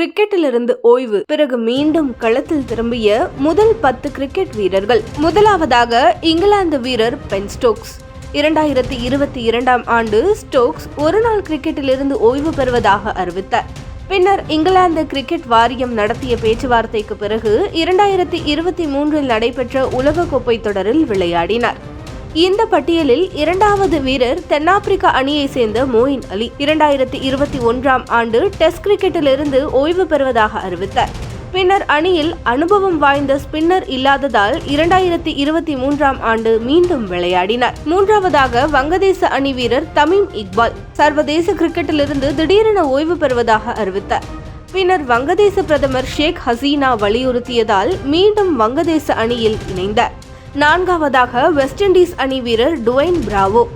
கிரிக்கெட்டிலிருந்து ஓய்வு பிறகு மீண்டும் களத்தில் திரும்பிய முதல் பத்து கிரிக்கெட் வீரர்கள். முதலாவதாக இங்கிலாந்து வீரர் பென் ஸ்டோக்ஸ். இரண்டாயிரத்தி இருபத்தி இரண்டாம் ஆண்டு ஸ்டோக்ஸ் ஒருநாள் கிரிக்கெட்டிலிருந்து ஓய்வு பெறுவதாக அறிவித்தார். பின்னர் இங்கிலாந்து கிரிக்கெட் வாரியம் நடத்திய பேச்சுவார்த்தைக்கு பிறகு இரண்டாயிரத்தி இருபத்தி மூன்றில் நடைபெற்ற உலகக்கோப்பை தொடரில் விளையாடினார். இந்த பட்டியலில் இரண்டாவது வீரர் தென்னாப்பிரிக்க அணியை சேர்ந்த மோயின் அலி இரண்டாயிரத்தி இருபத்தி ஒன்றாம் ஆண்டு டெஸ்ட் கிரிக்கெட்டிலிருந்து ஓய்வு பெறுவதாக அறிவித்தார். பின்னர் அணியில் அனுபவம் வாய்ந்த ஸ்பின்னர் இல்லாததால் இரண்டாயிரத்தி இருபத்தி மூன்றாம் ஆண்டு மீண்டும் விளையாடினார். மூன்றாவதாக வங்கதேச அணி வீரர் தமீம் இக்பால் சர்வதேச கிரிக்கெட்டிலிருந்து திடீரென ஓய்வு பெறுவதாக அறிவித்தார். பின்னர் வங்கதேச பிரதமர் ஷேக் ஹசீனா வலியுறுத்தியதால் மீண்டும் வங்கதேச அணியில் இணைந்தார். நான்காவதாக வெஸ்ட் இண்டீஸ் அணி வீரர் டுவைன் பிராவோ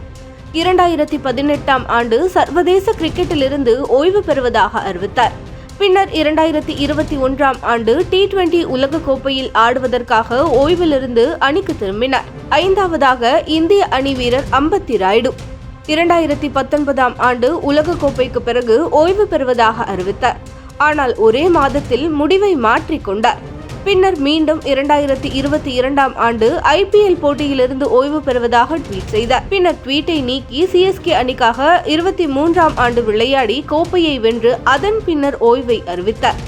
இரண்டாயிரத்தி பதினெட்டாம் ஆண்டு சர்வதேச கிரிக்கெட்டிலிருந்து ஓய்வு பெறுவதாக அறிவித்தார். பின்னர் இரண்டாயிரத்தி இருபத்தி ஒன்றாம் ஆண்டு டி டுவெண்டி உலகக்கோப்பையில் ஆடுவதற்காக ஓய்விலிருந்து அணிக்கு திரும்பினார். ஐந்தாவதாக இந்திய அணி வீரர் அம்பத்தி ராய்டு. இரண்டாயிரத்தி பத்தொன்பதாம் ஆண்டு உலகக்கோப்பைக்கு பிறகு ஓய்வு பெறுவதாக அறிவித்தார். ஆனால் ஒரே மாதத்தில் முடிவை மாற்றிக்கொண்டார் பின்னர் மீண்டும் இரண்டாயிரத்தி இருபத்தி இரண்டாம் ஆண்டு ஐபிஎல் போட்டியிலிருந்து ஓய்வு பெறுவதாக ட்வீட் செய்தார். பின்னர் ட்வீட்டை நீக்கி சிஎஸ்கே அணிக்காக இருபத்தி மூன்றாம் ஆண்டு விளையாடி கோப்பையை வென்று அதன் பின்னர் ஓய்வை அறிவித்தார்.